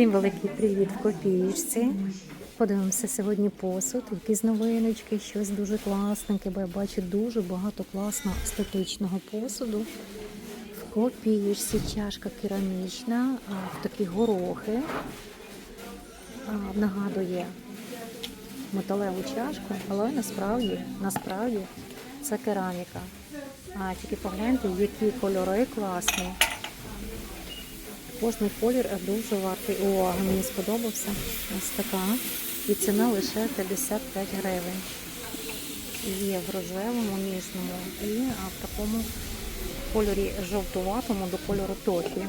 Всім великий привіт в копієчці. Подивимося сьогодні посуд, якісь новиночки, щось дуже класненьке, бо я бачу дуже багато класного естетичного посуду. В копієчці чашка керамічна, в такі горохи. Нагадує металеву чашку, але насправді, насправді це кераміка. А тільки погляньте, які кольори класні. Кожний колір дуже вартий уваги. Мені сподобався. Ось така. І ціна лише 55 гривень. Є в рожевому, ніжному і в такому кольорі жовтуватому до кольору тофі.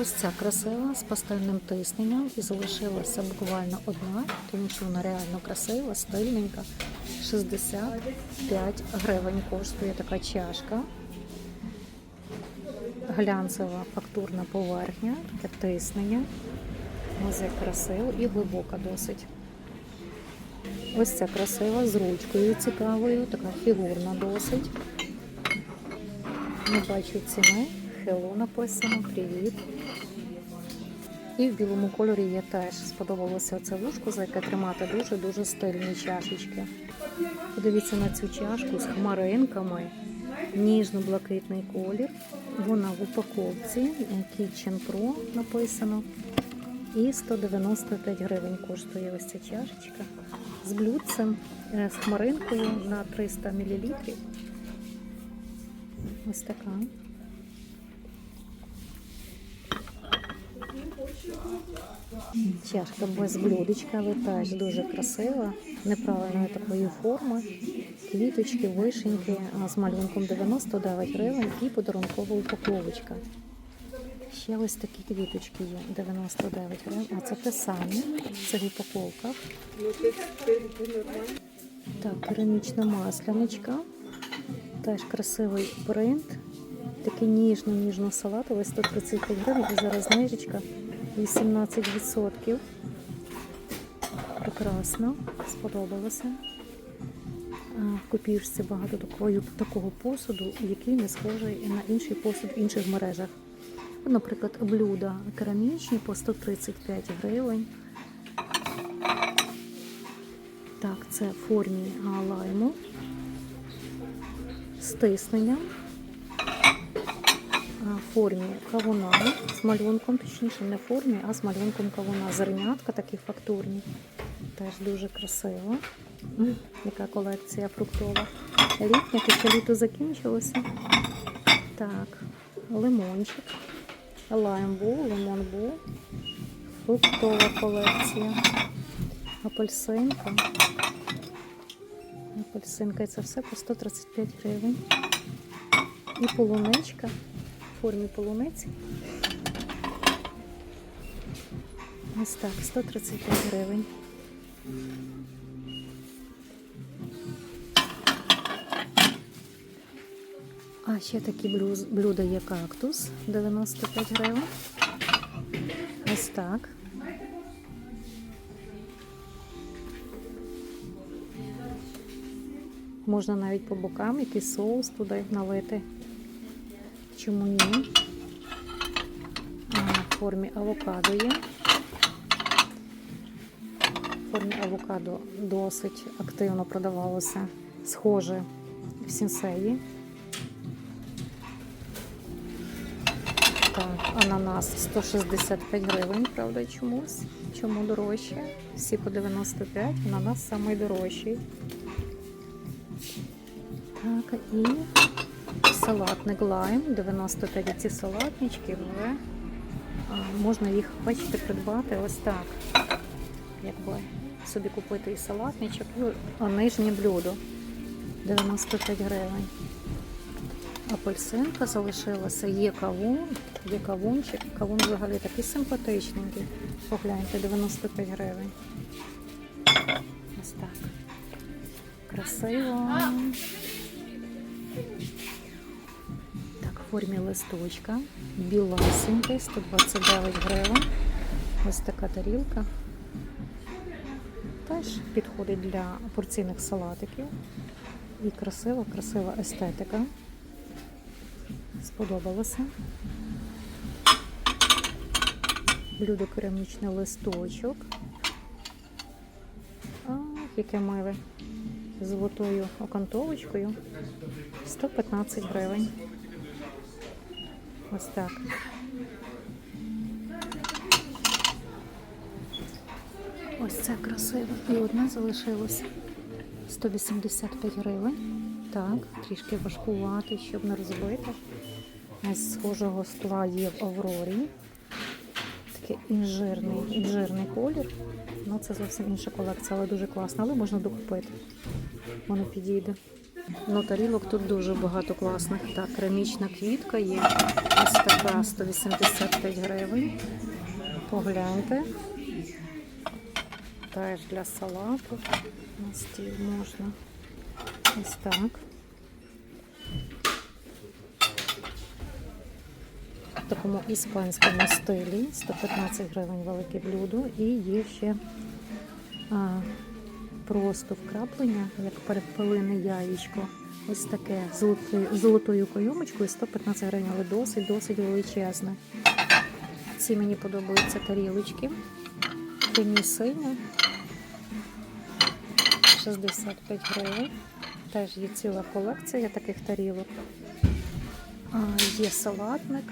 Ось ця красива з пастельним тисненням і залишилася буквально одна, тому що вона реально красива, стильненька. 65 гривень коштує така чашка глянцева фактурна поверхня, таке тиснення. Як красиво і глибока досить. Ось ця красива з ручкою цікавою, така фігурна досить. Не бачу ціни. Hello написано, привіт. І в білому кольорі є теж. Сподобалося це вушко, за яке тримати дуже-дуже стильні чашечки. Подивіться на цю чашку з хмаринками ніжно-блакитний колір. Вона в упаковці Kitchen Pro написано. І 195 гривень коштує ось ця чашечка з блюдцем, е, з хмаринкою на 300 мл. Ось така. Чашка без блюдечка, але дуже красива, неправильної такої форми. Квіточки, вишеньки з малюнком 99 гривень і подарункова упаковочка. Ще ось такі квіточки є 99 гривень. А це те саме, це в упаковках. Так, керамічна масляночка. Теж красивий принт. Такий ніжно-ніжно салатовий, 135 гривень. І зараз знижечка 18%. Прекрасно, сподобалося. В багато такого, такого посуду, який не схожий на інший посуд в інших мережах. Наприклад, блюда керамічні по 135 гривень. Так, це в формі лайму з тисненням. В формі кавуна з малюнком, точніше, не в формі, а з малюнком кавуна. Зернятка такі фактурні. Теж дуже красиво. Яка колекція фруктова. Літня, хоча літо закінчилося. Так, лимончик. Лайм був, лимон був. Фруктова колекція. Апельсинка. Апельсинка і це все по 135 гривень. І полуничка в формі полуниці. Ось так, 135 гривень. А ще такі блюда є кактус 95 гривень. Ось так. Можна навіть по бокам якийсь соус туди налити. Чому ні? А, В формі авокадо є. В формі авокадо досить активно продавалося схоже в сінсеї. Так, ананас 165 гривень, правда, чомусь. Чому дорожче? Всі по 95, ананас найдорожчий. Так, і салатник лайм, 95 ці салатнички вже. Можна їх, бачите, придбати ось так. Якби собі купити і салатничок, і нижнє блюдо 95 гривень. Апельсинка залишилася, є кавун, є кавунчик. Кавун взагалі такий симпатичненький. Погляньте, 95 гривень. Ось так. Красиво. Так, в формі листочка. Біласенький, 129 гривень. Ось така тарілка. Теж підходить для порційних салатиків. І красива, красива естетика. Сподобалося. Блюдо керамічний листочок. Ах, яке миле. З золотою окантовочкою. 115 гривень. Ось так. Ось це красиво. І одне залишилося. 185 гривень. Так, трішки важкувати, щоб не розбити. Ось схожого скла є в Аврорі. Такий інжирний, інжирний колір. Ну, це зовсім інша колекція, але дуже класна. Але можна докупити. Воно підійде. Ну, тарілок тут дуже багато класних. Так, керамічна квітка є. Ось така 185 гривень. Погляньте. Теж для салату. На стіл можна. Ось так. В такому іспанському стилі 115 гривень велике блюдо. І є ще а, просто вкраплення, як перепелине яєчко. Ось таке з золоти- з золотою кайомочкою 115 гривень, але досить досить величезне. Ці мені подобаються тарілочки. Темні сині. 65 гривень. Теж є ціла колекція таких тарілок. Є салатник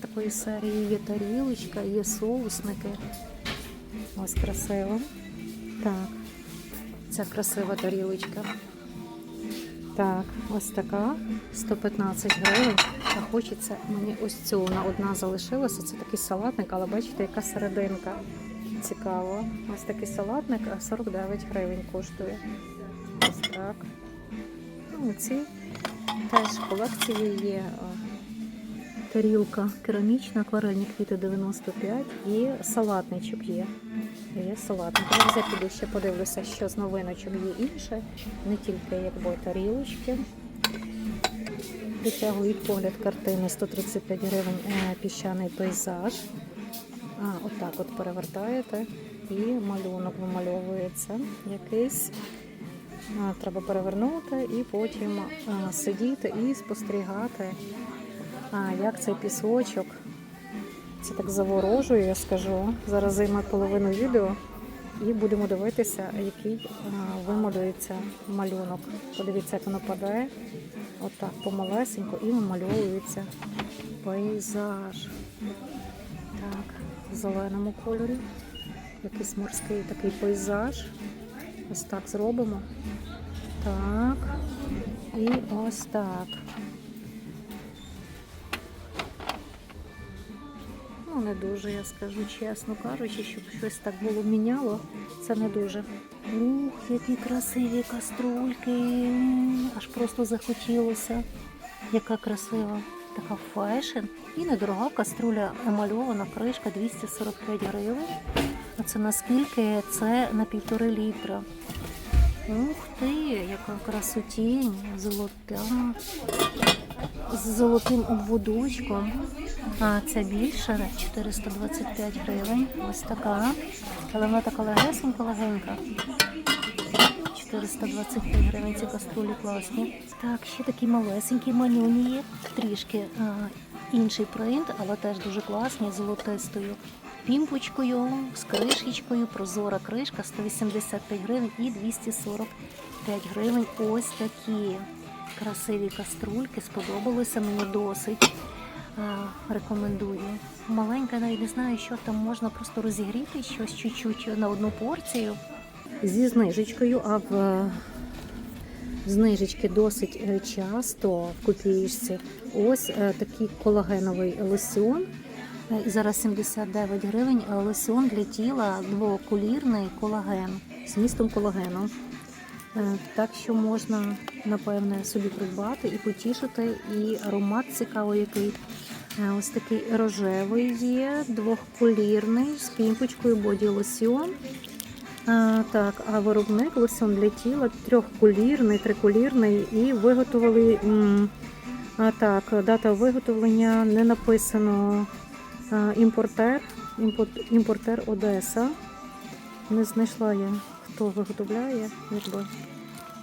такої серії, є тарілочка, є соусники. Ось красиво. Так, ця красива тарілочка. Так, ось така 115 гривень. А хочеться мені ось цю. Вона одна залишилася. Це такий салатник, але бачите, яка серединка. Цікаво. Ось такий салатник, а 49 гривень коштує. Ось так. Ну, ці теж колекції є тарілка керамічна, акварельні квіти 95 і салатничок є. Є салатник. Я піду ще подивлюся, що з новиночок є інше, не тільки якби тарілочки. Притягують погляд картини 135 гривень е, піщаний пейзаж. А, отак от перевертаєте і малюнок вимальовується якийсь. Треба перевернути і потім сидіти і спостерігати, а, як цей пісочок. Це так заворожує, я скажу. Зараз займе половину відео і будемо дивитися, який вималюється малюнок. Подивіться, як воно падає. Отак помалесенько і вимальовується пейзаж. Так, в зеленому кольорі. Якийсь морський такий пейзаж. Ось так зробимо. Так. І ось так. Ну, не дуже, я скажу чесно кажучи, щоб щось так було міняло. Це не дуже. Ух, які красиві каструльки. Аж просто захотілося. Яка красива. Така фешн. І недорога каструля емальована, кришка 245 гривень. А це наскільки? Це на півтори літра. Ух ти, яка красотінь, золота. З золотим обводочком. А ця більша 425 гривень. Ось така. Але вона така легесенька, легенька. 425 гривень ці каструлі класні. Так, ще такі малесенькі манюні є. Трішки а, інший принт, але теж дуже класні, золотистою пімпочкою, з кришечкою, прозора кришка 185 гривень і 245 гривень. Ось такі красиві каструльки. Сподобалося мені досить. А, Рекомендую. Маленька, навіть не знаю, що там можна просто розігріти щось чуть-чуть на одну порцію. Зі знижечкою, а в е, знижечки досить е, часто в копієчці. Ось е, такий колагеновий лосьон. Е, І зараз 79 гривень лосьон для тіла двоколірний колаген з містом колагену. Е, Так що можна, напевне, собі придбати і потішити. І аромат цікавий який. Ось такий рожевий є, двохколірний з пімпочкою боді лосьон. А, так, а виробник лосьон для тіла трьохколірний, триколірний і виготовили. м, А так, дата виготовлення не написано. А, імпортер, імпорт, імпортер Одеса. Не знайшла я, хто виготовляє, якби.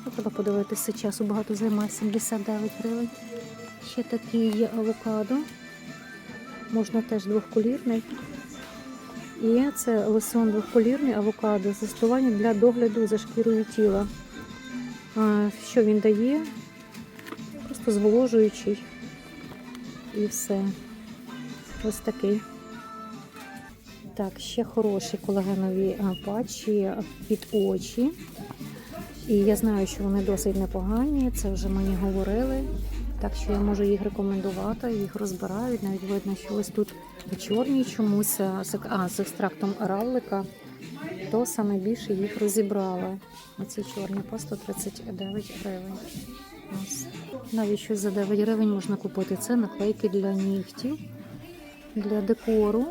Ну, треба подивитися, часу багато займає 79 гривень. Ще такий є авокадо. Можна теж двохколірний. І це лосьон двохполірний авокадо, застосування для догляду за шкірою тіла. Що він дає? Просто зволожуючий. І все. Ось такий. Так, ще хороші колагенові патчі під очі. І я знаю, що вони досить непогані, це вже мені говорили. Так що я можу їх рекомендувати, їх розбирають. Навіть видно, що ось тут чорні чомусь, а, з- екстрактом равлика, то саме більше їх розібрали. Оці чорні по 139 гривень. Ось. Навіть щось за 9 гривень можна купити. Це наклейки для нігтів, для декору.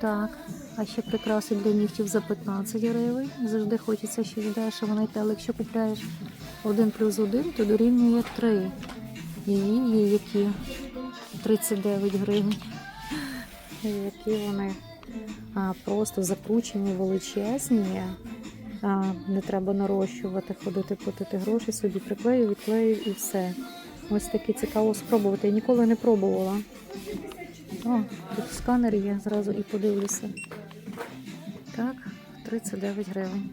Так, а ще прикраси для нігтів за 15 гривень. Завжди хочеться щось дешево знайти, але якщо купляєш один плюс один, то дорівнює 3. І є які 39 гривень. Які вони а, просто закручені, величезні. А, не треба нарощувати, ходити, платити гроші, собі приклею, відклею і все. Ось такі цікаво спробувати. Я ніколи не пробувала. О, тут сканер є, зразу і подивлюся. Так, 39 гривень.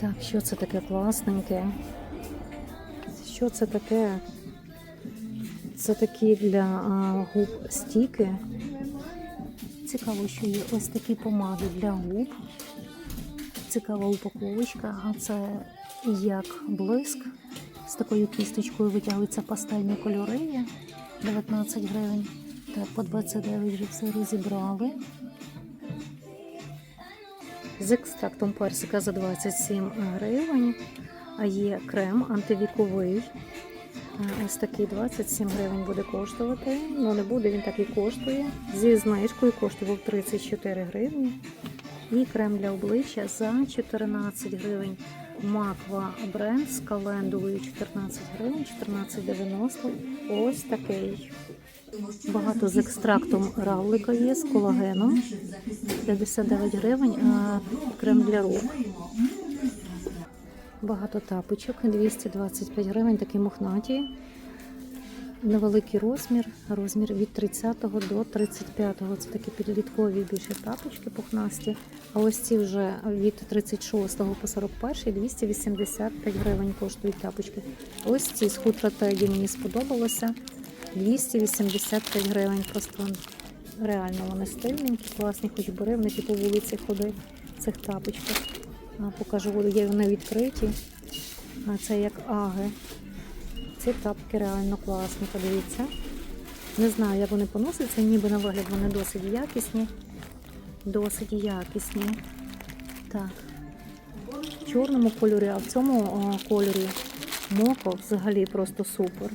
Так, що це таке класненьке? Що це таке? Це такі для губ стіки. Цікаво, що є ось такі помади для губ. Цікава упаковочка, а це як блиск. З такою кісточкою витягуються пастельні кольори. є. 19 гривень. Так, по 29 вже все розібрали. З екстрактом персика за 27 гривень. А є крем антивіковий. Ось такий 27 гривень буде коштувати. Ну не буде, він так і коштує. Зі знижкою коштував 34 гривні. І крем для обличчя за 14 гривень. Маква бренд з календулою 14 гривень, 14,90. Ось такий. Багато з екстрактом равлика є, з колагеном. 59 гривень, а крем для рук. Багато тапочок, 225 гривень, такі мохнаті. Невеликий розмір, розмір від 30 до 35. Це такі підліткові більше тапочки пухнасті. А ось ці вже від 36 по 41 285 гривень коштують тапочки. Ось ці з хутра теді мені сподобалося. 285 гривень. Просто реально вони стильненькі, класні, хоч бери, вони по вулиці ходить в цих тапочках. Покажу, є вони відкриті. Це як аги. Ці тапки реально класні, подивіться. Не знаю, як вони поносяться, ніби на вигляд вони досить якісні. Досить якісні. Так. В чорному кольорі, а в цьому о, кольорі моко взагалі просто супер.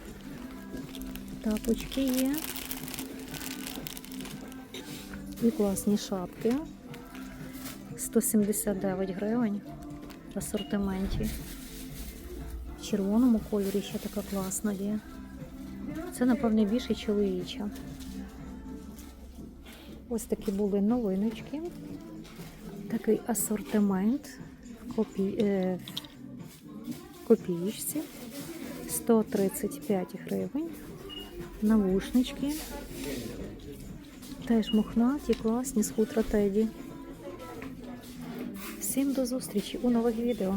Тапочки є. І класні шапки. 179 гривень в асортименті. В червоному кольорі ще така класна є. Це, напевне, більше чоловіча. Ось такі були новиночки. Такий асортимент в копі... е, копієчці. 135 гривень. Навушнички. Теж мохнаті, класні з хутра Теді. Всім до зустрічі у нових відео.